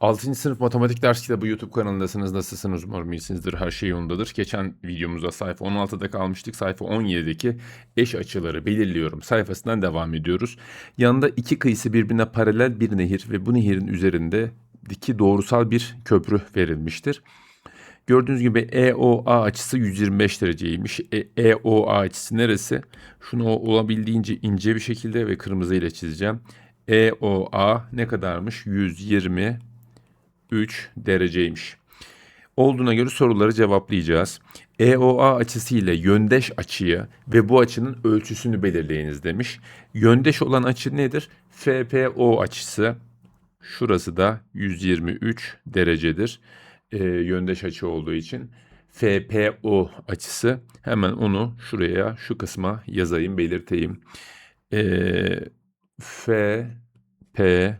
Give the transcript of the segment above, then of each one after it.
6. sınıf matematik ders kitabı YouTube kanalındasınız. Nasılsınız? Umarım iyisinizdir. Her şey yolundadır. Geçen videomuzda sayfa 16'da kalmıştık. Sayfa 17'deki eş açıları belirliyorum. Sayfasından devam ediyoruz. Yanında iki kıyısı birbirine paralel bir nehir ve bu nehirin üzerindeki doğrusal bir köprü verilmiştir. Gördüğünüz gibi EOA açısı 125 dereceymiş. E, EOA açısı neresi? Şunu olabildiğince ince bir şekilde ve kırmızı ile çizeceğim. EOA ne kadarmış? 123 dereceymiş. Olduğuna göre soruları cevaplayacağız. EOA açısı ile yöndeş açıyı ve bu açının ölçüsünü belirleyiniz demiş. Yöndeş olan açı nedir? FPO açısı. Şurası da 123 derecedir. E, yöndeş açı olduğu için. FPO açısı. Hemen onu şuraya, şu kısma yazayım, belirteyim. E, F P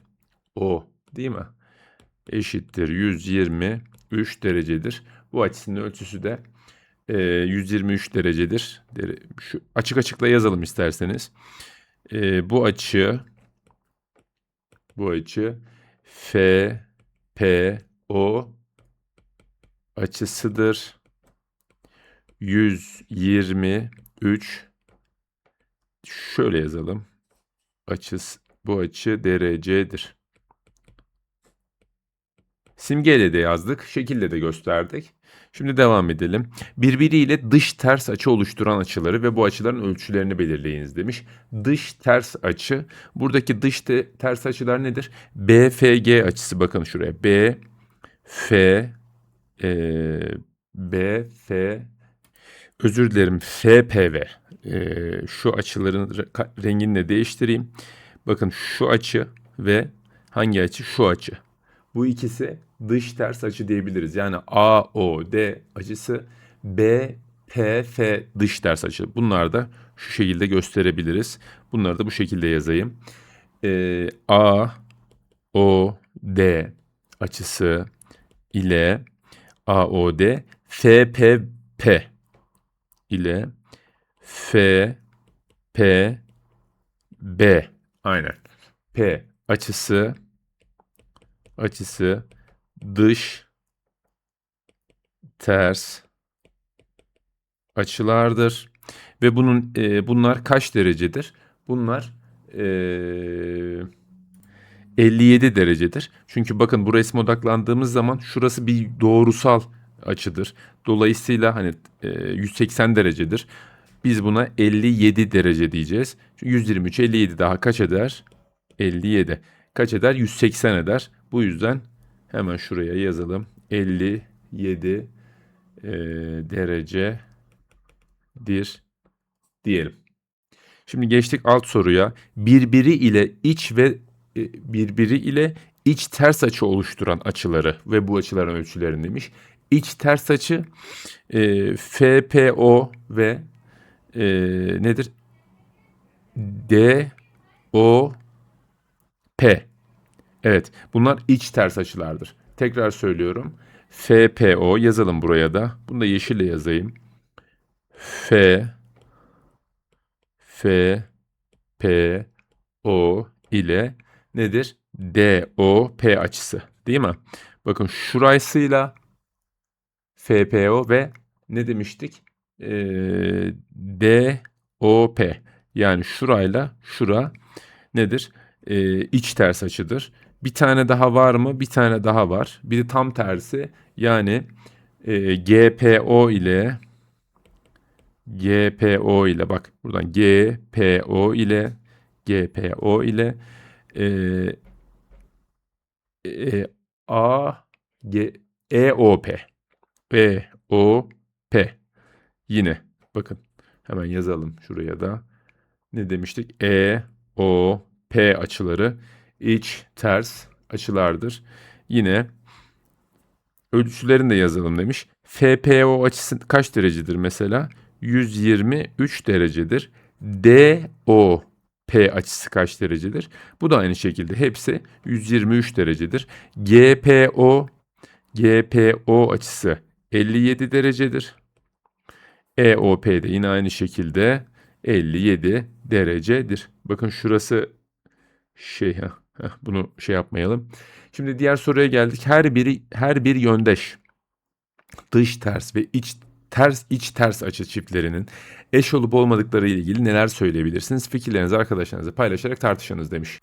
O değil mi? Eşittir 123 derecedir. Bu açısının ölçüsü de e, 123 derecedir. Dere- Şu açık açıkla yazalım isterseniz. E, bu açı bu açı F P O açısıdır. 123 şöyle yazalım açıs bu açı derecedir. Simgeyle de yazdık, şekille de gösterdik. Şimdi devam edelim. Birbiriyle dış ters açı oluşturan açıları ve bu açıların ölçülerini belirleyiniz demiş. Dış ters açı, buradaki dış te- ters açılar nedir? BFG açısı bakın şuraya. B, F, e, B, F, özür dilerim FPV. Ee, şu açıların re- rengini de değiştireyim. Bakın şu açı ve hangi açı? Şu açı. Bu ikisi dış ters açı diyebiliriz. Yani AOD açısı BPF dış ters açı. Bunlar da şu şekilde gösterebiliriz. Bunları da bu şekilde yazayım. Ee, AOD açısı ile AOD FPP ile F P B aynen. P açısı açısı dış ters açılardır ve bunun e, bunlar kaç derecedir? Bunlar e, 57 derecedir. Çünkü bakın bu resme odaklandığımız zaman şurası bir doğrusal açıdır. Dolayısıyla hani e, 180 derecedir. Biz buna 57 derece diyeceğiz. Çünkü 123 57 daha kaç eder? 57. Kaç eder? 180 eder. Bu yüzden hemen şuraya yazalım. 57 e, derecedir diyelim. Şimdi geçtik alt soruya. Birbiri ile iç ve e, birbiri ile iç ters açı oluşturan açıları ve bu açıların ölçülerini demiş. İç ters açı e, FPO ve e, nedir? D O P. Evet, bunlar iç ters açılardır. Tekrar söylüyorum. FPO yazalım buraya da. Bunu da yeşille yazayım. F F P O ile nedir? D O P açısı, değil mi? Bakın şurasıyla FPO ve ne demiştik? Ee, DOP yani şurayla şura nedir? Ee, iç ters açıdır. Bir tane daha var mı? Bir tane daha var. Bir de tam tersi yani e, GPO ile GPO ile bak buradan GPO ile GPO ile e, e, A G EOP EOP Yine bakın hemen yazalım şuraya da. Ne demiştik? E, O, P açıları iç ters açılardır. Yine ölçülerini de yazalım demiş. FPO açısı kaç derecedir mesela? 123 derecedir. DO P açısı kaç derecedir? Bu da aynı şekilde hepsi 123 derecedir. GPO GPO açısı 57 derecedir. EOP de yine aynı şekilde 57 derecedir. Bakın şurası şey heh, heh, bunu şey yapmayalım. Şimdi diğer soruya geldik. Her biri her bir yöndeş dış ters ve iç ters iç ters açı çiftlerinin eş olup olmadıkları ile ilgili neler söyleyebilirsiniz? Fikirlerinizi arkadaşlarınızla paylaşarak tartışınız demiş.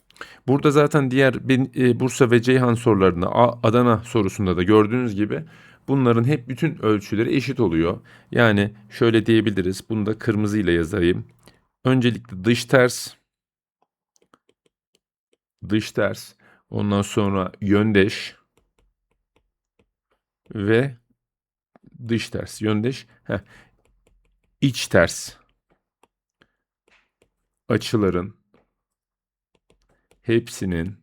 Burada zaten diğer e, Bursa ve Ceyhan sorularında Adana sorusunda da gördüğünüz gibi bunların hep bütün ölçüleri eşit oluyor. Yani şöyle diyebiliriz. Bunu da kırmızıyla yazayım. Öncelikle dış ters dış ters ondan sonra yöndeş ve dış ters yöndeş heh, iç ters açıların hepsinin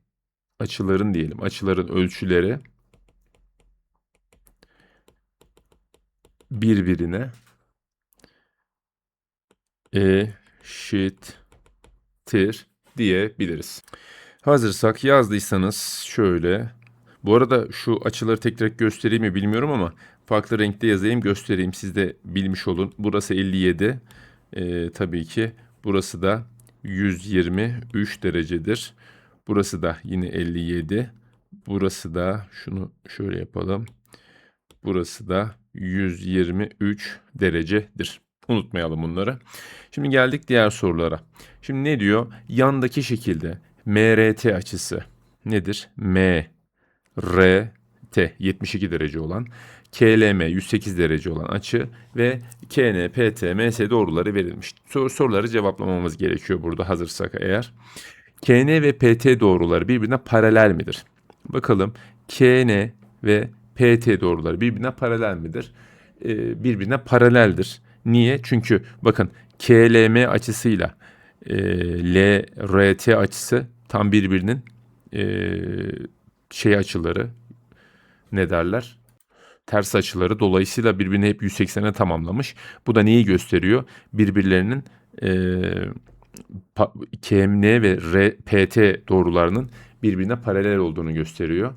açıların diyelim açıların ölçüleri birbirine eşittir diyebiliriz. Hazırsak yazdıysanız şöyle. Bu arada şu açıları tek tek göstereyim mi bilmiyorum ama farklı renkte yazayım göstereyim. Siz de bilmiş olun. Burası 57. Ee, tabii ki burası da 123 derecedir. Burası da yine 57. Burası da şunu şöyle yapalım. Burası da 123 derecedir. Unutmayalım bunları. Şimdi geldik diğer sorulara. Şimdi ne diyor? Yandaki şekilde MRT açısı nedir? M R T 72 derece olan, KLM 108 derece olan açı ve KN, PT, MS doğruları verilmiş. Sor- soruları cevaplamamız gerekiyor burada hazırsak eğer. KN ve PT doğruları birbirine paralel midir? Bakalım KN ve PT doğruları birbirine paralel midir? Ee, birbirine paraleldir. Niye? Çünkü bakın KLM açısıyla e, LRT açısı tam birbirinin e, şey açıları ne derler? Ters açıları dolayısıyla birbirini hep 180'e tamamlamış. Bu da neyi gösteriyor? Birbirlerinin e, KMN ve R, PT doğrularının birbirine paralel olduğunu gösteriyor.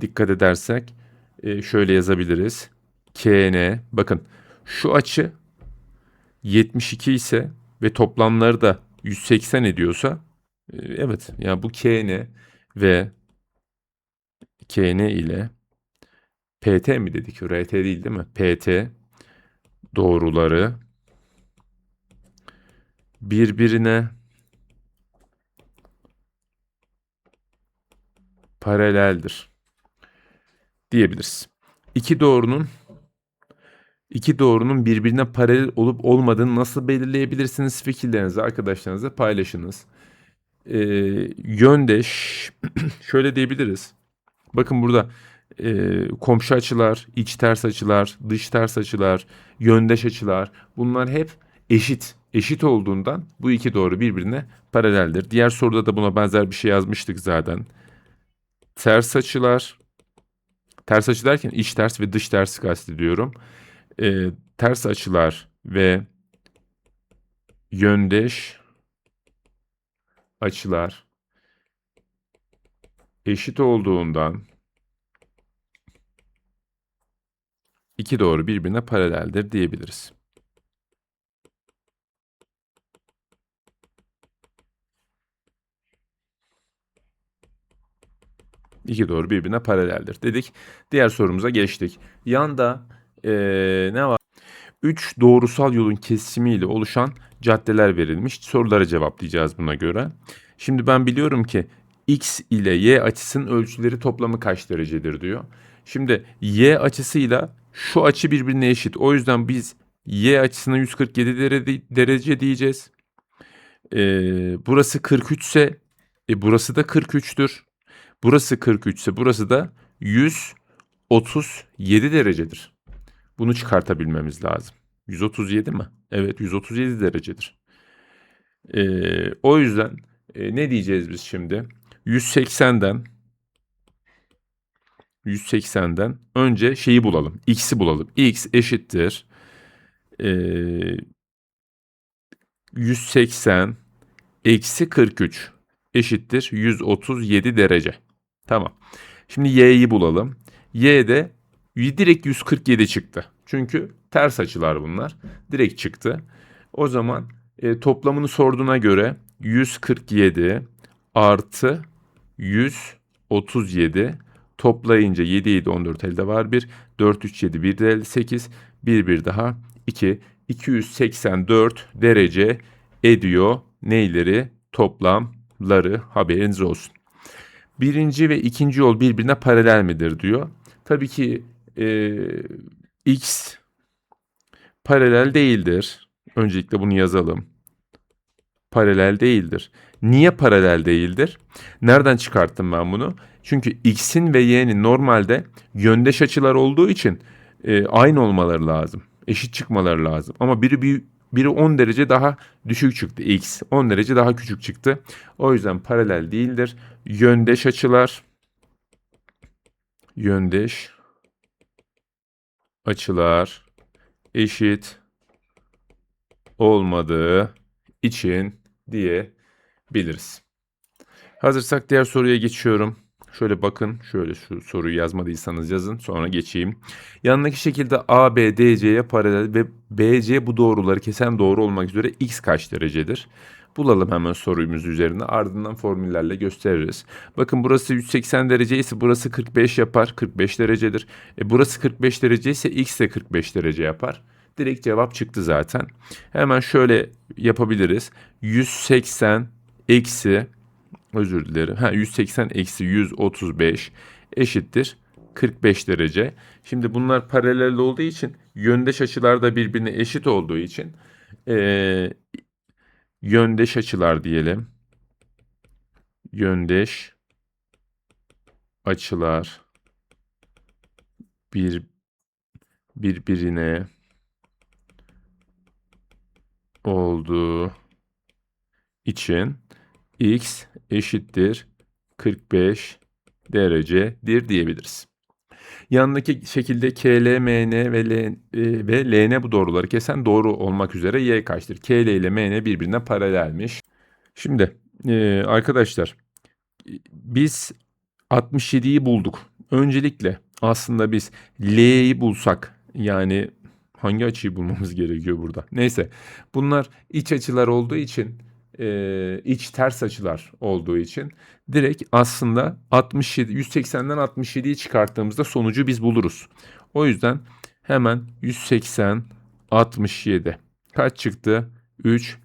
Dikkat edersek e, şöyle yazabiliriz. KN bakın şu açı 72 ise ve toplamları da 180 ediyorsa evet yani bu KN ve KN ile PT mi dedik? RT değil değil mi? PT doğruları birbirine paraleldir diyebiliriz. İki doğrunun iki doğrunun birbirine paralel olup olmadığını nasıl belirleyebilirsiniz? Fikirlerinizi arkadaşlarınızla paylaşınız. Ee, yöndeş şöyle diyebiliriz. Bakın burada e, komşu açılar, iç ters açılar, dış ters açılar, yöndeş açılar bunlar hep eşit. Eşit olduğundan bu iki doğru birbirine paraleldir. Diğer soruda da buna benzer bir şey yazmıştık zaten. Ters açılar, ters açı derken iç ters ve dış ters kastediyorum. E, ters açılar ve yöndeş açılar eşit olduğundan iki doğru birbirine paraleldir diyebiliriz. İki doğru birbirine paraleldir dedik. Diğer sorumuza geçtik. Yanda eee, ne var? Üç doğrusal yolun kesimiyle oluşan caddeler verilmiş. Soruları cevaplayacağız buna göre. Şimdi ben biliyorum ki x ile y açısının ölçüleri toplamı kaç derecedir diyor. Şimdi y açısıyla şu açı birbirine eşit. O yüzden biz y açısına 147 dere- derece diyeceğiz. Ee, burası 43 ise e, burası da 43'tür. Burası 43 ise burası da 137 derecedir. Bunu çıkartabilmemiz lazım. 137 mi? Evet 137 derecedir. Ee, o yüzden e, ne diyeceğiz biz şimdi? 180'den 180'den önce şeyi bulalım. X'i bulalım. X eşittir. Ee, 180 eksi 43 eşittir 137 derece. Tamam. Şimdi y'yi bulalım. Y de direkt 147 çıktı. Çünkü ters açılar bunlar. Direkt çıktı. O zaman e, toplamını sorduğuna göre 147 artı 137 Toplayınca 7 7 14 elde var 1. 4 3 7 1 de 58. 1 1 daha 2. 284 derece ediyor neyleri? Toplamları haberiniz olsun. Birinci ve ikinci yol birbirine paralel midir diyor. Tabii ki e, x paralel değildir. Öncelikle bunu yazalım. Paralel değildir. Niye paralel değildir? Nereden çıkarttım ben bunu? Çünkü x'in ve y'nin normalde yöndeş açılar olduğu için e, aynı olmaları lazım. Eşit çıkmaları lazım. Ama biri bir biri 10 derece daha düşük çıktı x. 10 derece daha küçük çıktı. O yüzden paralel değildir. Yöndeş açılar yöndeş açılar eşit olmadığı için diyebiliriz. Hazırsak diğer soruya geçiyorum. Şöyle bakın, şöyle şu soruyu yazmadıysanız yazın, sonra geçeyim. Yanındaki şekilde A, B, DC'ye paralel ve BC bu doğruları kesen doğru olmak üzere x kaç derecedir? Bulalım hemen sorumuz üzerine ardından formüllerle gösteririz. Bakın burası 180 derece ise burası 45 yapar. 45 derecedir. E burası 45 derece ise x de 45 derece yapar. Direkt cevap çıktı zaten. Hemen şöyle yapabiliriz. 180 eksi özür dilerim. Ha 180 eksi 135 eşittir 45 derece. Şimdi bunlar paralel olduğu için yöndeş açılar da birbirine eşit olduğu için e, yöndeş açılar diyelim. Yöndeş açılar bir birbirine olduğu için x eşittir 45 derecedir diyebiliriz. Yanındaki şekilde K, L, M, N ve L, e, ve L, N bu doğruları kesen doğru olmak üzere Y kaçtır? K, L ile M, N birbirine paralelmiş. Şimdi e, arkadaşlar biz 67'yi bulduk. Öncelikle aslında biz L'yi bulsak yani hangi açıyı bulmamız gerekiyor burada? Neyse bunlar iç açılar olduğu için e, iç ters açılar olduğu için direkt aslında 67 180'den 67'yi çıkarttığımızda sonucu biz buluruz. O yüzden hemen 180 67 kaç çıktı? 3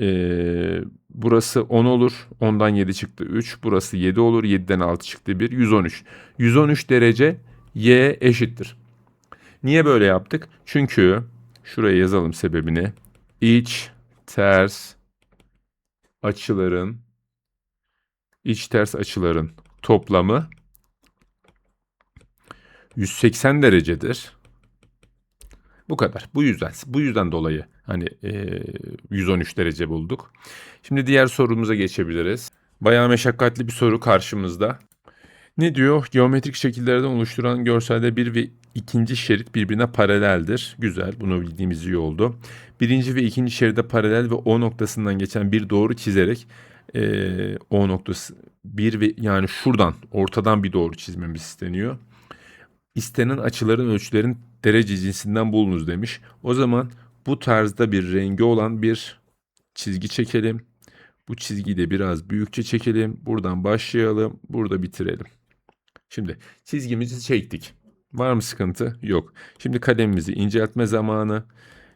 e, burası 10 olur. 10'dan 7 çıktı 3. Burası 7 olur. 7'den 6 çıktı 1. 113. 113 derece y eşittir. Niye böyle yaptık? Çünkü şuraya yazalım sebebini. İç ters açıların iç ters açıların toplamı 180 derecedir. Bu kadar. Bu yüzden bu yüzden dolayı hani e, 113 derece bulduk. Şimdi diğer sorumuza geçebiliriz. Bayağı meşakkatli bir soru karşımızda. Ne diyor? Geometrik şekillerden oluşturan görselde bir ve ikinci şerit birbirine paraleldir. Güzel, bunu bildiğimiz iyi oldu. Birinci ve ikinci şeride paralel ve O noktasından geçen bir doğru çizerek e, O noktası bir ve yani şuradan ortadan bir doğru çizmemiz isteniyor. İstenen açıların ölçülerin derece cinsinden bulunuz demiş. O zaman bu tarzda bir rengi olan bir çizgi çekelim. Bu çizgiyi de biraz büyükçe çekelim. Buradan başlayalım. Burada bitirelim. Şimdi çizgimizi çektik. Var mı sıkıntı? Yok. Şimdi kalemimizi inceltme zamanı.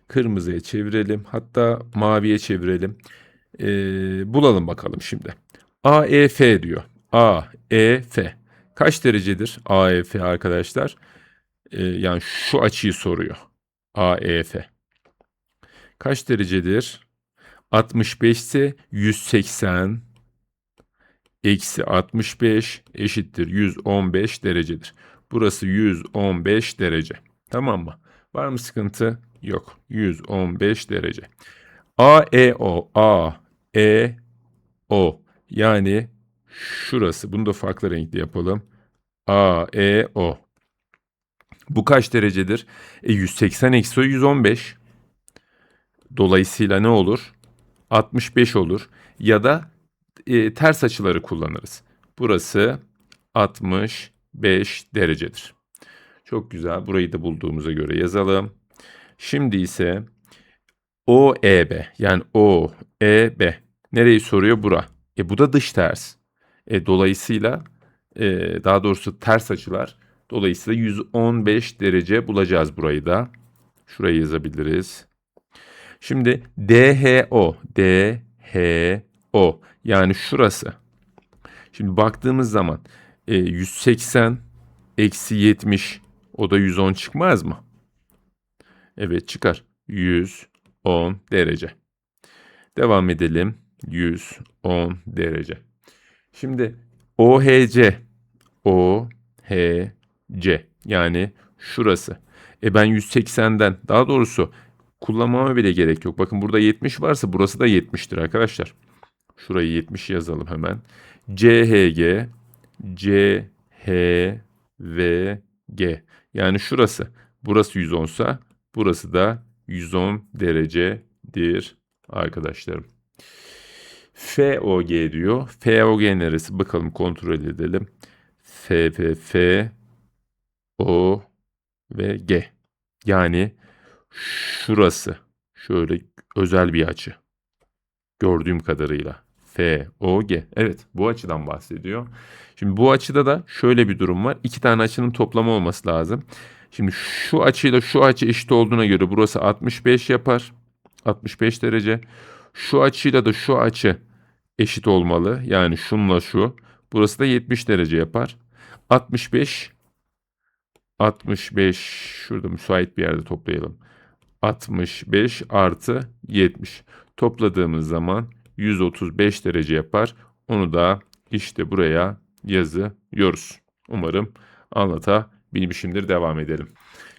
Kırmızıya çevirelim. Hatta maviye çevirelim. Ee, bulalım bakalım şimdi. AEF diyor. AEF. Kaç derecedir AEF arkadaşlar? Ee, yani şu açıyı soruyor. AEF. Kaç derecedir? 65 ise 180 eksi 65 eşittir 115 derecedir. Burası 115 derece. Tamam mı? Var mı sıkıntı? Yok. 115 derece. A, E, O. A, E, O. Yani şurası. Bunu da farklı renkli yapalım. A, E, O. Bu kaç derecedir? E 180 eksi 115. Dolayısıyla ne olur? 65 olur. Ya da e, ters açıları kullanırız. Burası 65 derecedir. Çok güzel. Burayı da bulduğumuza göre yazalım. Şimdi ise OEB yani OEB nereyi soruyor? Bura. E bu da dış ters. E dolayısıyla e, daha doğrusu ters açılar. Dolayısıyla 115 derece bulacağız burayı da. Şurayı yazabiliriz. Şimdi DHO, DHO yani şurası. Şimdi baktığımız zaman e, 180 eksi 70 o da 110 çıkmaz mı? Evet çıkar. 110 derece. Devam edelim. 110 derece. Şimdi OHC OHC yani şurası. E ben 180'den daha doğrusu kullanmama bile gerek yok. Bakın burada 70 varsa burası da 70'tir arkadaşlar. Şurayı 70 yazalım hemen. CHG CHVG yani şurası. Burası 110 sa burası da 110 derecedir arkadaşlarım. FOG diyor. FOG neresi? Bakalım kontrol edelim. FPF O ve G. Yani şurası. Şöyle özel bir açı. Gördüğüm kadarıyla. FOG. Evet bu açıdan bahsediyor. Şimdi bu açıda da şöyle bir durum var. İki tane açının toplamı olması lazım. Şimdi şu açıyla şu açı eşit olduğuna göre burası 65 yapar. 65 derece. Şu açıyla da şu açı eşit olmalı. Yani şunla şu. Burası da 70 derece yapar. 65 65 şurada müsait bir yerde toplayalım. 65 artı 70. Topladığımız zaman 135 derece yapar. Onu da işte buraya yazıyoruz. Umarım anlatabilmişimdir. Devam edelim.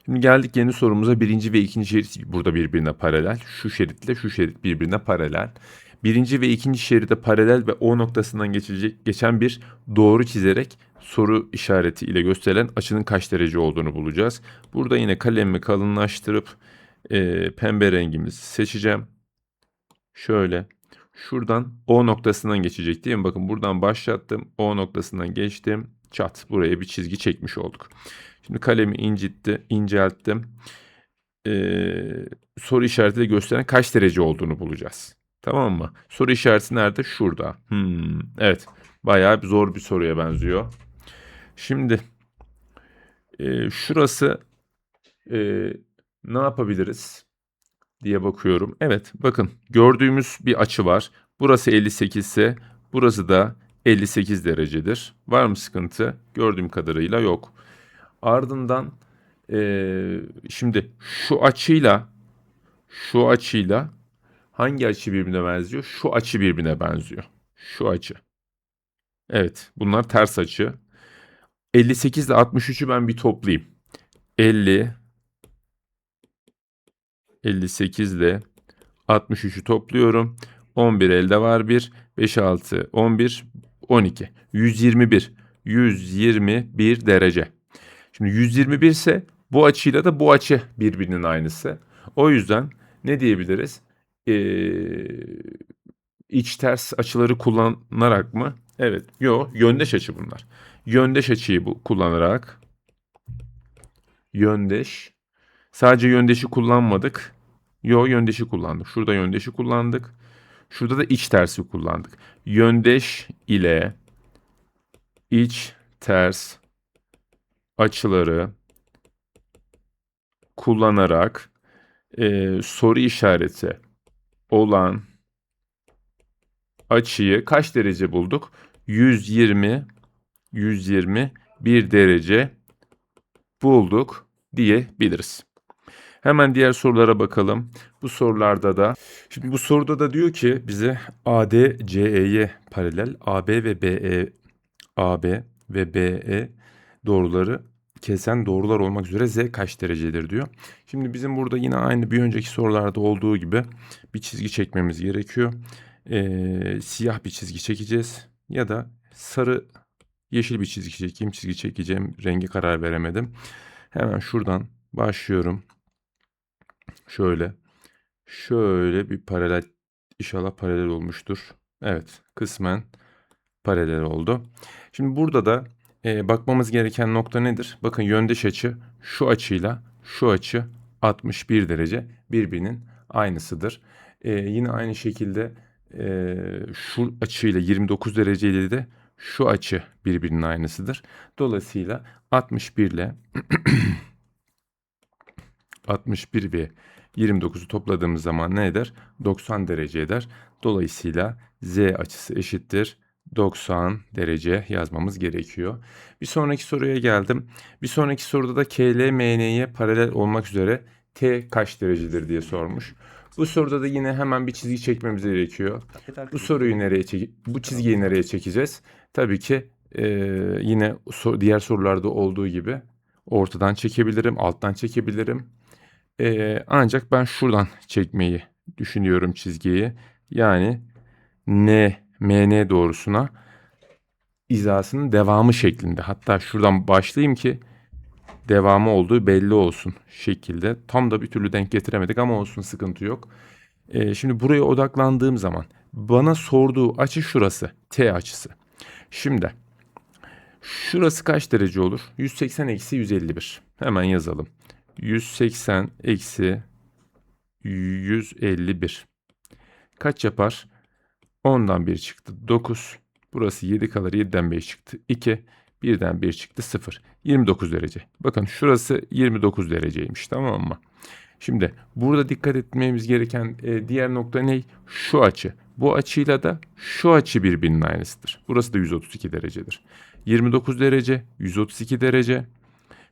Şimdi geldik yeni sorumuza. Birinci ve ikinci şerit burada birbirine paralel. Şu şeritle şu şerit birbirine paralel. Birinci ve ikinci şeride paralel ve O noktasından geçilecek, geçen bir doğru çizerek soru işareti ile gösterilen açının kaç derece olduğunu bulacağız. Burada yine kalemimi kalınlaştırıp e, pembe rengimizi seçeceğim. Şöyle şuradan O noktasından geçecek değil mi? Bakın buradan başlattım. O noktasından geçtim. Çat buraya bir çizgi çekmiş olduk. Şimdi kalemi incitti, incelttim. Ee, soru işaretiyle gösteren kaç derece olduğunu bulacağız. Tamam mı? Soru işareti nerede? Şurada. Hmm, evet. Bayağı bir zor bir soruya benziyor. Şimdi e, şurası e, ne yapabiliriz diye bakıyorum. Evet bakın gördüğümüz bir açı var. Burası 58 ise burası da 58 derecedir. Var mı sıkıntı? Gördüğüm kadarıyla yok. Ardından e, şimdi şu açıyla şu açıyla hangi açı birbirine benziyor? Şu açı birbirine benziyor. Şu açı. Evet bunlar ters açı. 58 ile 63'ü ben bir toplayayım. 50 58 ile 63'ü topluyorum. 11 elde var 1. 5 6 11 12. 121. 121 derece. Şimdi 121 ise bu açıyla da bu açı birbirinin aynısı. O yüzden ne diyebiliriz? Ee, iç ters açıları kullanarak mı? Evet. Yo, yöndeş açı bunlar. Yöndeş açıyı bu kullanarak yöndeş sadece yöndeşi kullanmadık. Yo yöndeşi kullandık. Şurada yöndeşi kullandık. Şurada da iç tersi kullandık. Yöndeş ile iç ters açıları kullanarak e, soru işareti olan açıyı kaç derece bulduk? 120 120 bir derece bulduk diyebiliriz. Hemen diğer sorulara bakalım. Bu sorularda da şimdi bu soruda da diyor ki bize AD CE'ye paralel AB ve BE AB ve BE doğruları kesen doğrular olmak üzere z kaç derecedir diyor. Şimdi bizim burada yine aynı bir önceki sorularda olduğu gibi bir çizgi çekmemiz gerekiyor. Ee, siyah bir çizgi çekeceğiz ya da sarı yeşil bir çizgi çekeyim. Çizgi çekeceğim rengi karar veremedim. Hemen şuradan başlıyorum. Şöyle. Şöyle bir paralel inşallah paralel olmuştur. Evet kısmen paralel oldu. Şimdi burada da e, bakmamız gereken nokta nedir? Bakın yöndeş açı şu açıyla şu açı 61 derece birbirinin aynısıdır. E, yine aynı şekilde e, şu açıyla 29 dereceyle de şu açı birbirinin aynısıdır. Dolayısıyla 61 ile 61 ve 29'u topladığımız zaman ne eder? 90 derece eder. Dolayısıyla z açısı eşittir 90 derece yazmamız gerekiyor. Bir sonraki soruya geldim. Bir sonraki soruda da KL MN'ye paralel olmak üzere T kaç derecedir diye sormuş. Bu soruda da yine hemen bir çizgi çekmemiz gerekiyor. Bu soruyu nereye çek bu çizgiyi nereye çekeceğiz? Tabii ki e, yine so- diğer sorularda olduğu gibi ortadan çekebilirim, alttan çekebilirim. E, ancak ben şuradan çekmeyi düşünüyorum çizgiyi. Yani N, MN doğrusuna izasının devamı şeklinde. Hatta şuradan başlayayım ki devamı olduğu belli olsun şekilde. Tam da bir türlü denk getiremedik ama olsun sıkıntı yok. Ee, şimdi buraya odaklandığım zaman bana sorduğu açı şurası. T açısı. Şimdi şurası kaç derece olur? 180 eksi 151. Hemen yazalım. 180 eksi 151. Kaç yapar? 10'dan 1 çıktı 9. Burası 7 kalır 7'den 5 çıktı 2. 1'den 1 çıktı 0. 29 derece. Bakın şurası 29 dereceymiş tamam mı? Şimdi burada dikkat etmemiz gereken e, diğer nokta ne? Şu açı. Bu açıyla da şu açı birbirinin aynısıdır. Burası da 132 derecedir. 29 derece, 132 derece.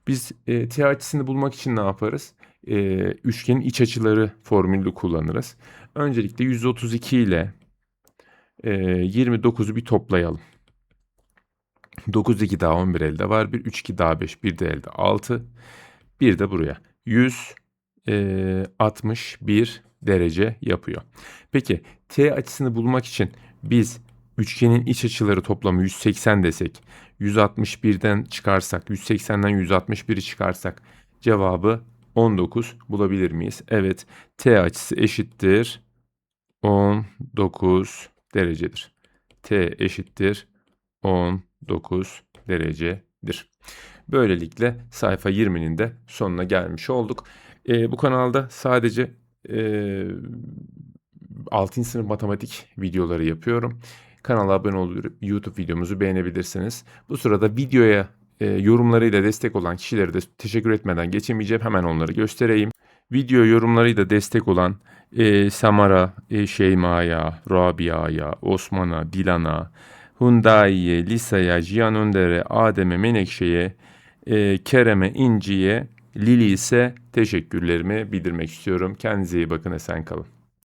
Biz e, t açısını bulmak için ne yaparız? E, üçgenin iç açıları formülü kullanırız. Öncelikle 132 ile e, 29'u bir toplayalım. 9 2 daha 11 elde var. 1 3 2 daha 5. 1 de elde 6. Bir de buraya. 100 e, 61 derece yapıyor. Peki t açısını bulmak için biz üçgenin iç açıları toplamı 180 desek, 161'den çıkarsak, 180'den 161'i çıkarsak cevabı 19 bulabilir miyiz? Evet. T açısı eşittir 19 derecedir. T eşittir 19 derecedir. Böylelikle sayfa 20'nin de sonuna gelmiş olduk. Ee, bu kanalda sadece e, 6. sınıf matematik videoları yapıyorum. Kanala abone olup YouTube videomuzu beğenebilirsiniz. Bu sırada videoya e, yorumlarıyla destek olan kişilere de teşekkür etmeden geçemeyeceğim. Hemen onları göstereyim. Video yorumlarıyla destek olan e, Samara, e, Şeyma'ya, Rabia'ya, Osman'a, Dilan'a, Hyundai'ye, Lisa'ya, Cihan Önder'e, Adem'e, Menekşe'ye, e, Kerem'e, İnci'ye, Lili ise teşekkürlerimi bildirmek istiyorum. Kendinize iyi bakın, esen kalın.